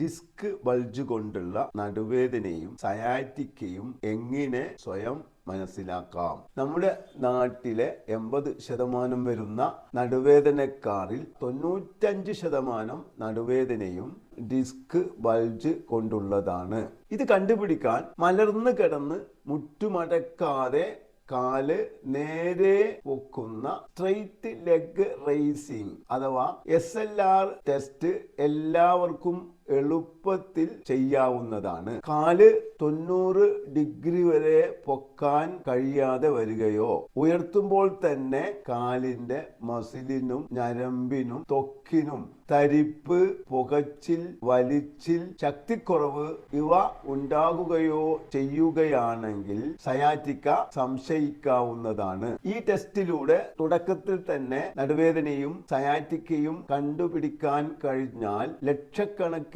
Disc bulge കൊണ്ടുള്ള നടുവേദനയും സയാറ്റിക്കയും എങ്ങനെ സ്വയം മനസ്സിലാക്കാം? നമ്മുടെ നാട്ടിലെ എൺപത് ശതമാനം വരുന്ന നടുവേദനക്കാരിൽ തൊണ്ണൂറ്റഞ്ച് ശതമാനം നടുവേദനയും ഡിസ്ക് ബൾജ് കൊണ്ടുള്ളതാണ്. ഇത് കണ്ടുപിടിക്കാൻ മലർന്നു കിടന്ന് മുട്ടുമടക്കാതെ കാൽ നേരെ പൊക്കുന്ന സ്ട്രെയിറ്റ് ലെഗ് റേസിംഗ് അഥവാ എസ് എൽ ആർ ടെസ്റ്റ് എല്ലാവർക്കും എളുപ്പത്തിൽ ചെയ്യാവുന്നതാണ്. കാൽ തൊണ്ണൂറ് ഡിഗ്രി വരെ പൊക്കാൻ കഴിയാതെ വരികയോ ഉയർത്തുമ്പോൾ തന്നെ കാലിന്റെ മസിലിനും ഞരമ്പിനും തൊക്കിനും തരിപ്പ് പുകച്ചിൽ വലിച്ചിൽ ശക്തിക്കുറവ് ഇവ ഉണ്ടാകുകയോ ചെയ്യുകയാണെങ്കിൽ സയാറ്റിക്ക സംശയിക്കാവുന്നതാണ്. ഈ ടെസ്റ്റിലൂടെ തുടക്കത്തിൽ തന്നെ നടുവേദനയും സയാറ്റിക്കയും കണ്ടുപിടിക്കാൻ കഴിഞ്ഞാൽ ലക്ഷക്കണക്കിന്